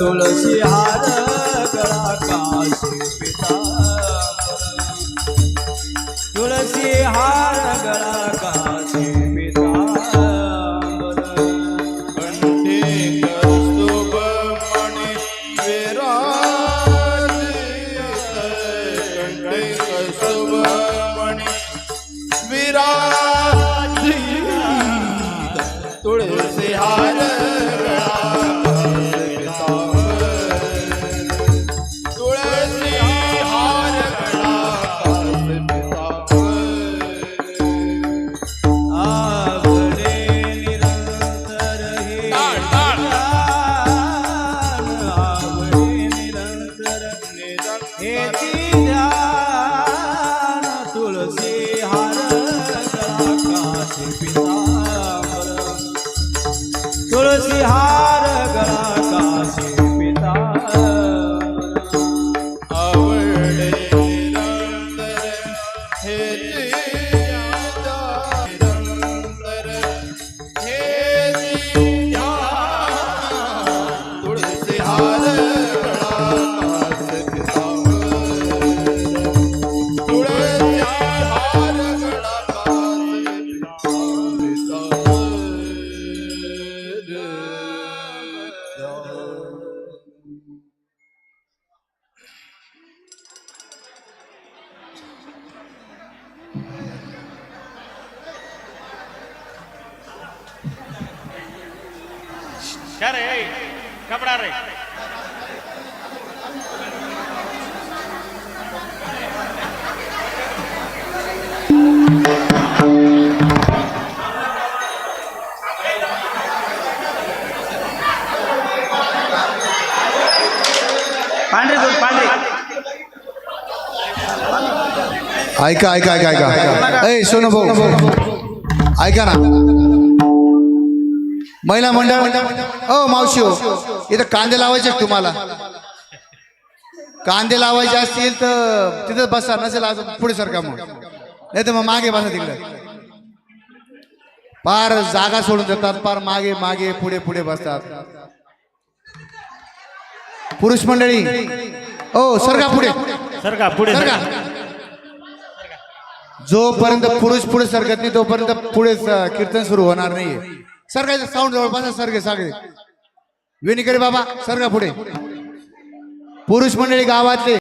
तुलसी हार गळा काशी पिता. तुळसी हार गळा काशी पितांबर आवडे हे क्या रे? ए, कपड़ा रे। पांढरी दोन पांढरी ऐका ऐका ऐका ऐका। ऐ सोनू भाऊ। ऐका ना। महिला मंडळ ओ मावशी हो इथं कांदे लावायचे आहेत तुम्हाला. कांदे लावायचे असतील तर तिथं बसा नसेल असं पुढे सरका मग? नाही तर मग मागे बसा तिकडे. पार जागा सोडून देतात पार मागे मागे पुढे पुढे बसतात. पुरुष मंडळी ओ सरका पुढे? सर का पुढे? सरका जोपर्यंत पुरुष पुढे सरकत नाही तोपर्यंत पुढे कीर्तन सुरू होणार नाहीये. सरकायचं साऊंड जवळपास सरके सगळे विनिकरी बाबा सरगा पुढे. पुरुष मंडळी गावातले.